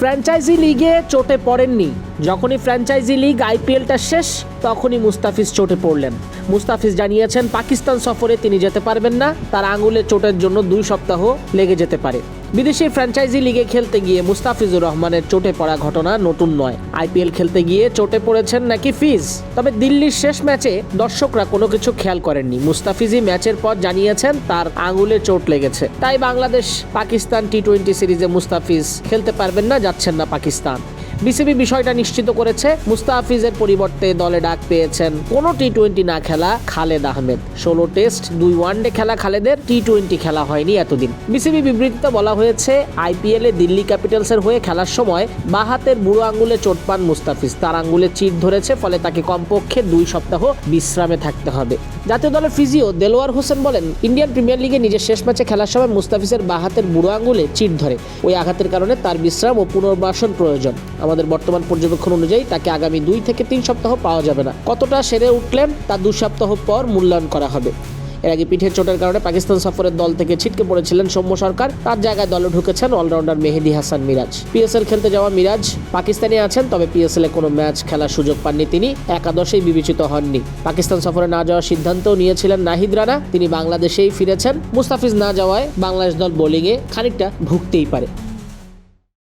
Franchise লিগে চোটে পড়েননি। যখনই ফ্র্যাঞ্চাইজি লিগ আইপিএলটা শেষ, তখনই মুস্তাফিজ চোটে পড়লেন। মুস্তাফিজ জানিয়েছেন, পাকিস্তান সফরে তিনি যেতে পারবেন না, তার আঙুলে চোটের জন্য দুই সপ্তাহ লেগে যেতে পারে। বিদেশি ফ্র্যাঞ্চাইজি লিগে খেলতে গিয়ে মুস্তাফিজুর রহমানের চোটে পড়া ঘটনা নতুন নয়। আইপিএল খেলতে গিয়ে চোটে পড়েছেন নাকি ফিজ? তবে দিল্লির শেষ ম্যাচে দর্শকরা কোনো কিছু খেয়াল করেননি। মুস্তাফিজই ম্যাচের পর জানিয়েছেন, তার আঙুলে চোট লেগেছে। তাই বাংলাদেশ পাকিস্তান টি টোয়েন্টি সিরিজে মুস্তাফিজ খেলতে পারবেন না, যাচ্ছেন না পাকিস্তান। বিসিবি বিষয়টা নিশ্চিত করেছে, মুস্তাফিজের পরিবর্তে দলে ডাক পেয়েছেন কোনো টি টোয়েন্টি না খেলা খালেদ আহমেদ। ষোলো টেস্ট, দুই ওয়ানডে খেলা খালেদের টি টোয়েন্টি খেলা হয়নি এতদিন। বিসিবি বিবৃতিতে বলা হয়েছে, আইপিএল এ দিল্লি ক্যাপিটালসের হয়ে খেলার সময় বাহাতের বুড়ো আঙ্গুলে চোট পান মুস্তাফিজ। তার আঙ্গুলে চিট ধরেছে, ফলে তাকে কমপক্ষে দুই সপ্তাহ বিশ্রামে থাকতে হবে। জাতীয় দলের ফিজিও দেলোয়ার হোসেন বলেন, ইন্ডিয়ান প্রিমিয়ার লিগে নিজের শেষ ম্যাচে খেলার সময় মুস্তাফিজের বাহাতের বুড়ো আঙ্গুলে চিট ধরে। ওই আঘাতের কারণে তার বিশ্রাম ও পুনর্বাসন প্রয়োজন। আমাদের বর্তমান পর্যবেক্ষণ অনুযায়ী তাকে আগামী দুই থেকে তিন সপ্তাহ পাওয়া যাবে না। কতটা সেরে উঠলেন তা দু সপ্তাহ পর মূল্যায়ন করা হবে। এর আগে পিঠের চোটের কারণে পাকিস্তান সফরের দল থেকে ছিটকে পড়েছিলেন সৌম্য সরকার। তার জায়গায় দলে ঢুকেছেন অলরাউন্ডার মেহেদি হাসান মিরাজ। পিএসএল খেলতে যাওয়া মিরাজ পাকিস্তানে আছেন, তবে পিএসএল এ কোনো ম্যাচ খেলার সুযোগ পাননি তিনি। একাদশেই বিবেচিত হননি। পাকিস্তান সফরে না যাওয়ার সিদ্ধান্তও নিয়েছিলেন নাহিদ রানা। তিনি বাংলাদেশেই ফিরেছেন। মুস্তাফিজ না যাওয়ায় বাংলাদেশ দল বোলিংয়ে খানিকটা ভুগতেই পারে।